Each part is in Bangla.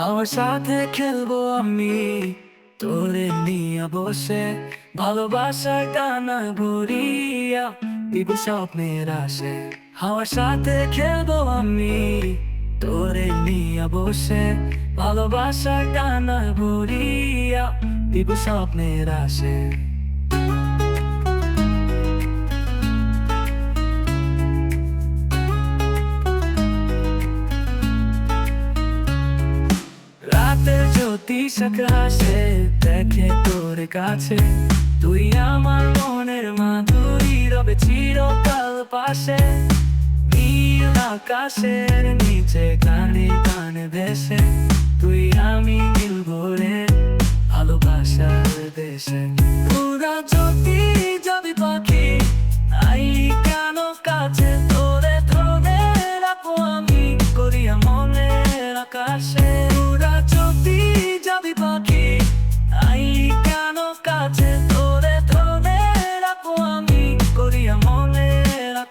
হাওয়ার সাথে খেলব আমি, তোরে নিয়ে বসে ভালোবাসার টানা ঘুরিয়া দিব স্বপ্নের আসে আমার সাথে খেলব আমি, তোরে নিয়ে বসে ভালোবাসার টানা ঘুরিয়া দিব স্বপ্নের আসে রাতের জ্যোতি দেখে তোর কাছে। তুই আমার মনের মাধুরী, রবে চিরকাল পাশে। নীল আকাশের নিচে কানে কানে ভেসে। তুই আমি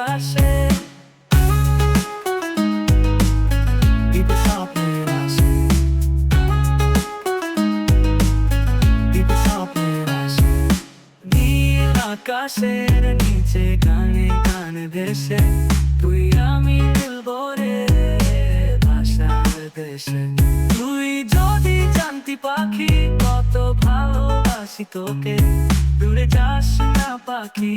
আকাশে আকাশের নিচে গানে গানে তুই আমি যদি জানতি পাখি, কত ভালোবাসি তোকে। দূরে যাস না পাখি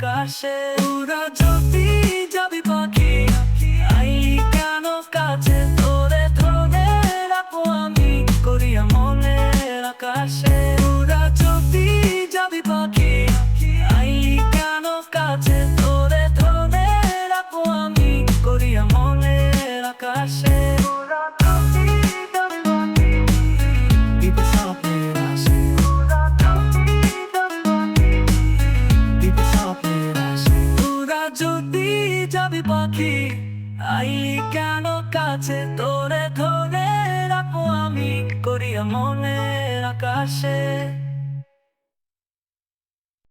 আকাশে ওরা যদি যাবি পাখি? আইলি কেন কাছে? তোরে ধরে রাখব আমি। করিয়া মনের আকাশে ওরা যদি যাবি পাখি? আই কেন কাছে? তোরে ধরে রাখব আমি। করিয়া মনের আকাশে যাবি পাখি? আই কেন কাছে? তোরে ধরে রাখো আমি করিয়া মনের আকাশে।